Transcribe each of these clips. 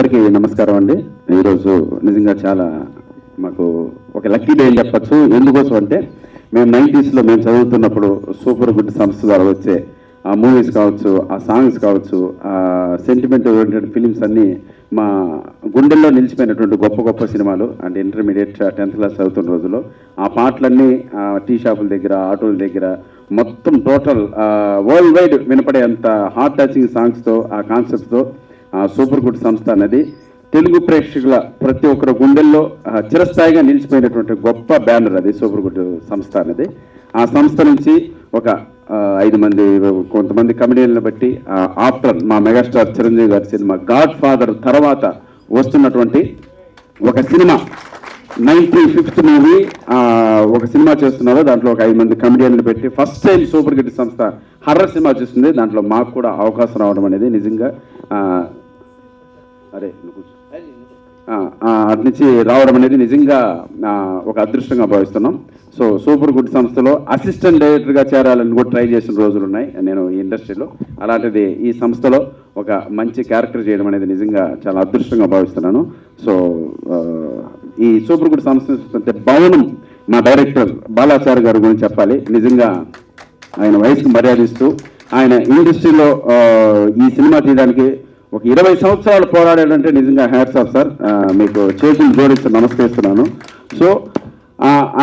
అందరికీ నమస్కారం అండి ఈరోజు నిజంగా చాలా మాకు ఒక లక్కీ డే అని చెప్పచ్చు ఎందుకోసం అంటే మేము నైంటీస్లో మేము చదువుతున్నప్పుడు సూపర్ గుడ్ సంస్థ ద్వారా వచ్చే ఆ మూవీస్ కావచ్చు ఆ సాంగ్స్ కావచ్చు ఆ సెంటిమెంట్ ఓరియంటెడ్ ఫిలిమ్స్ అన్నీ మా గుండెల్లో నిలిచిపోయినటువంటి గొప్ప గొప్ప సినిమాలు అంటే ఇంటర్మీడియట్ టెన్త్ క్లాస్ చదువుతున్న రోజుల్లో ఆ పాటలన్నీ టీ షాపుల దగ్గర ఆటోల దగ్గర మొత్తం టోటల్ వరల్డ్ వైడ్ వినపడే అంత హార్ట్ టచింగ్ సాంగ్స్తో ఆ కాన్సెప్ట్తో సూపర్ గుడ్ సంస్థ అన్నది తెలుగు ప్రేక్షకుల ప్రతి ఒక్కరు గుండెల్లో చిరస్థాయిగా నిలిచిపోయినటువంటి గొప్ప బ్యానర్ అది సూపర్ గుడ్ సంస్థ అనేది ఆ సంస్థ నుంచి ఒక ఐదు మంది కొంతమంది కమెడియన్లను బట్టి ఆఫ్టర్ మా మెగాస్టార్ చిరంజీవి గారి సినిమా గాడ్ ఫాదర్ తర్వాత వస్తున్నటువంటి ఒక సినిమా నైన్టీ ఫిఫ్త్ మూవీ ఒక సినిమా చేస్తున్నారు దాంట్లో ఒక ఐదు మంది కమెడియన్లు పెట్టి ఫస్ట్ టైం సూపర్ గిట్ సంస్థ హర్రర్ సినిమా చేస్తుంది దాంట్లో మాకు కూడా అవకాశం రావడం అనేది నిజంగా అరే అటు నుంచి రావడం అనేది నిజంగా ఒక అదృష్టంగా భావిస్తున్నాం సో సూపర్ గుడ్ సంస్థలో అసిస్టెంట్ డైరెక్టర్గా చేరాలని కూడా ట్రై చేసిన రోజులు ఉన్నాయి నేను ఈ ఇండస్ట్రీలో అలాంటిది ఈ సంస్థలో ఒక మంచి క్యారెక్టర్ చేయడం అనేది నిజంగా చాలా అదృష్టంగా భావిస్తున్నాను సో ఈ సూపర్ గుడ్ సంస్థ భవనం మా డైరెక్టర్ బాలాచార్య గారి గురించి చెప్పాలి నిజంగా ఆయన వయసుకు మర్యాదిస్తూ ఆయన ఇండస్ట్రీలో ఈ సినిమా తీయడానికి ఒక ఇరవై సంవత్సరాలు పోరాడాడంటే నిజంగా హ్యాట్స్ ఆఫ్ సార్ మీకు చేతులు జోడిస్తూ నమస్కరిస్తున్నాను సో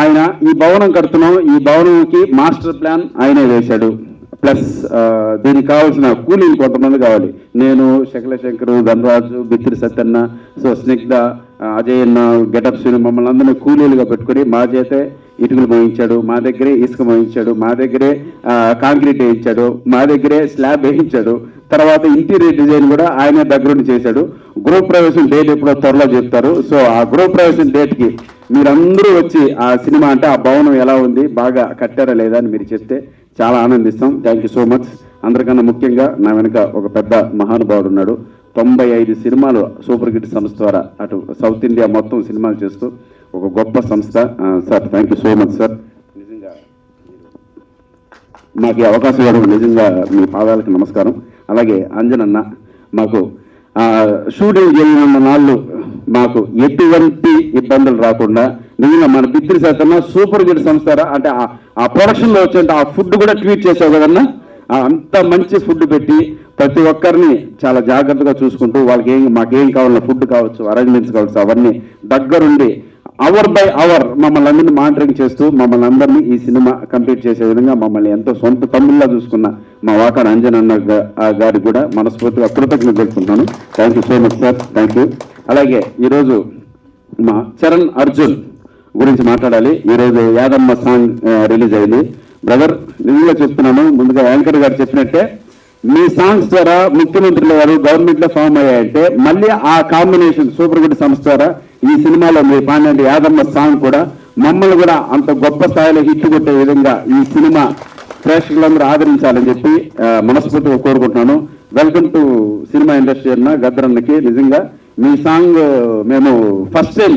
ఆయన ఈ భవనం కడుతున్నాం ఈ భవనంకి మాస్టర్ ప్లాన్ ఆయనే వేశాడు ప్లస్ దీనికి కావాల్సిన కూలీలు కొంతమంది కావాలి నేను శకలశంకరు ధనరాజు బిత్తిరి సత్యన్న సో స్నిగ్ధ అజయ్ అన్న గెటప్ శ్రీ మమ్మల్ని అందరినీ కూలీలుగా పెట్టుకుని మా చేతే ఇటుకలు మోయించాడు మా దగ్గరే ఇసుక మోయించాడు మా దగ్గరే కాంక్రీట్ వేయించాడు మా దగ్గరే స్లాబ్ వేయించాడు తర్వాత ఇంటీరియర్ డిజైన్ కూడా ఆయనే దగ్గరుండి చేశాడు ప్రవేశం డేట్ ఎప్పుడో త్వరలో చెప్తారు సో ఆ డేట్ డేట్కి మీరందరూ వచ్చి ఆ సినిమా అంటే ఆ భవనం ఎలా ఉంది బాగా కట్టారా లేదా అని మీరు చెప్తే చాలా ఆనందిస్తాం థ్యాంక్ యూ సో మచ్ అందరికన్నా ముఖ్యంగా నా వెనుక ఒక పెద్ద మహానుభావుడు ఉన్నాడు తొంభై ఐదు సినిమాలు సూపర్ హిట్ సంస్థ ద్వారా అటు సౌత్ ఇండియా మొత్తం సినిమాలు చేస్తూ ఒక గొప్ప సంస్థ sir thank you so much sir నిజంగా మాకు అవకాశం ఇవ్వడం నిజంగా మీ పాదాలకు నమస్కారం అలాగే అంజనన్న మాకు షూటింగ్ జరిగిన నాళ్ళు మాకు ఎటువంటి ఇబ్బందులు రాకుండా మిగిలిన మన పిత్రి శాతం సూపర్ గిడ్ సంస్థ అంటే ఆ ప్రొడక్షన్లో వచ్చే ఆ ఫుడ్ కూడా ట్వీట్ చేసావు కదన్నా అంత మంచి ఫుడ్ పెట్టి ప్రతి ఒక్కరిని చాలా జాగ్రత్తగా చూసుకుంటూ వాళ్ళకి ఏం మాకేం కావాలన్నా ఫుడ్ కావచ్చు అరేంజ్మెంట్స్ కావచ్చు అవన్నీ దగ్గరుండి అవర్ బై అవర్ మమ్మల్ని అందరినీ మానిటరింగ్ చేస్తూ మమ్మల్ని అందరినీ ఈ సినిమా కంప్లీట్ చేసే విధంగా మమ్మల్ని ఎంతో సొంత తమ్ముళ్ళ చూసుకున్న మా వాకాడ అంజన్ అన్న గారికి కూడా మనస్ఫూర్తిగా కృతజ్ఞత తెలుపుతున్నాను thank you so much sir thank you అలాగే ఈరోజు మా చరణ్ అర్జున్ గురించి మాట్లాడాలి ఈరోజు యాదమ్మ సాంగ్ రిలీజ్ అయింది బ్రదర్ నిజంగా చెప్తున్నాను ముందుగా యాంకర్ గారు చెప్పినట్టే మీ సాంగ్స్ ద్వారా ముఖ్యమంత్రులు గారు గవర్నమెంట్ లో ఫామ్ అయ్యాయంటే మళ్ళీ ఆ కాంబినేషన్ సూపర్ గుడ్ సంస్థ ద్వారా ఈ సినిమాలో మీ పాండండి యాదమ్మ సాంగ్ కూడా మమ్మల్ని కూడా అంత గొప్ప స్థాయిలో హిట్ కొట్టే విధంగా ఈ సినిమా ప్రేక్షకులందరూ ఆదరించాలని చెప్పి మనస్ఫూర్తిగా కోరుకుంటున్నాను వెల్కమ్ టు సినిమా ఇండస్ట్రీ అన్న గద్రన్నకి నిజంగా మీ సాంగ్ మేము ఫస్ట్ టైం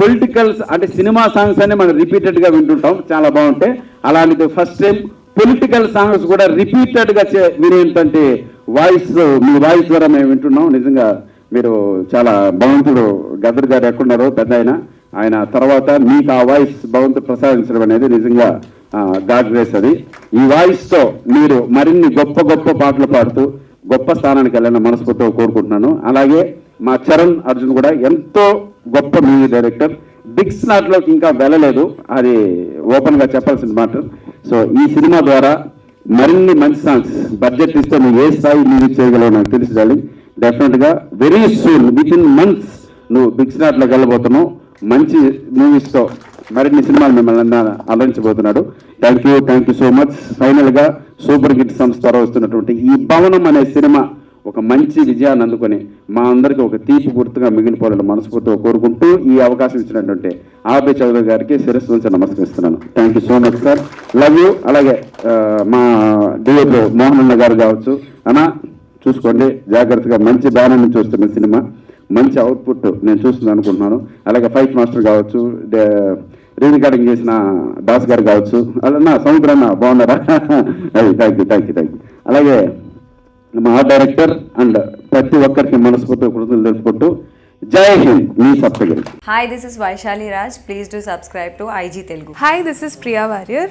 పొలిటికల్స్ అంటే సినిమా సాంగ్స్ అనే మనం రిపీటెడ్గా వింటుంటాం చాలా బాగుంటాయి అలాంటి ఫస్ట్ టైం పొలిటికల్ సాంగ్స్ కూడా రిపీటెడ్గా వినేటువంటి వాయిస్ మీ వాయిస్ ద్వారా మేము వింటున్నాం నిజంగా మీరు చాలా భగవంతుడు గద్దర్ గారు ఎక్కడున్నారో పెద్ద ఆయన ఆయన తర్వాత మీకు ఆ వాయిస్ భగవంతుడు ప్రసాదించడం అనేది నిజంగా గాడ్ వేసేది అది ఈ వాయిస్తో మీరు మరిన్ని గొప్ప గొప్ప పాటలు పాడుతూ గొప్ప స్థానానికి వెళ్ళిన మనస్ఫూర్తిగా కోరుకుంటున్నాను అలాగే మా చరణ్ అర్జున్ కూడా ఎంతో గొప్ప మ్యూజిక్ డైరెక్టర్ బిగ్ నాట్లోకి ఇంకా వెళ్ళలేదు అది ఓపెన్గా చెప్పాల్సింది మాట సో ఈ సినిమా ద్వారా మరిన్ని మంచి సాంగ్స్ బడ్జెట్ ఇస్తే నువ్వు ఏ స్థాయి మ్యూజిక్ చేయగలవు నాకు తెలుసు డార్లింగ్ డెఫినెట్గా very soon with in months నువ్వు బిగ్ స్టార్ట్లోకి వెళ్ళబోతున్నావు మంచి మూవీస్తో మరిన్ని సినిమాలు మిమ్మల్ని అలరించబోతున్నాడు thank you thank you so much ఫైనల్గా సూపర్ హిట్ సంస్థ ద్వారా వస్తున్నటువంటి ఈ భవనం అనే సినిమా ఒక మంచి విజయాన్ని అందుకొని మా అందరికీ ఒక తీపి గుర్తుగా మిగిలిపోవాలని మనస్ఫూర్తిగా కోరుకుంటూ ఈ అవకాశం ఇచ్చినటువంటి ఆబే చౌదరి గారికి శిరస్సు నుంచి నమస్కరిస్తున్నాను thank you so much sir love you అలాగే మా డిఓపీ మోహన్ గారు కావచ్చు అన్నా చూసుకోండి జాగ్రత్తగా మంచి బ్యానర్ నుంచి వస్తున్న సినిమా మంచి అవుట్పుట్ నేను చూస్తుంది అనుకుంటున్నాను అలాగే ఫైట్ మాస్టర్ కావచ్చు రీ రికార్డింగ్ చేసిన దాస్ గారు కావచ్చు అలా నా సముద్రన్న బాగున్నారా అది thank you thank you thank you అలాగే మా డైరెక్టర్ అండ్ ప్రతి ఒక్కరికి మనస్ఫూర్తిగా కృతజ్ఞతలు తెలుపుకుంటూ జై హింద్ మీ Saptagiri hi this is Vaishali Raj please do subscribe to IG Telugu hi this is Priya Warrier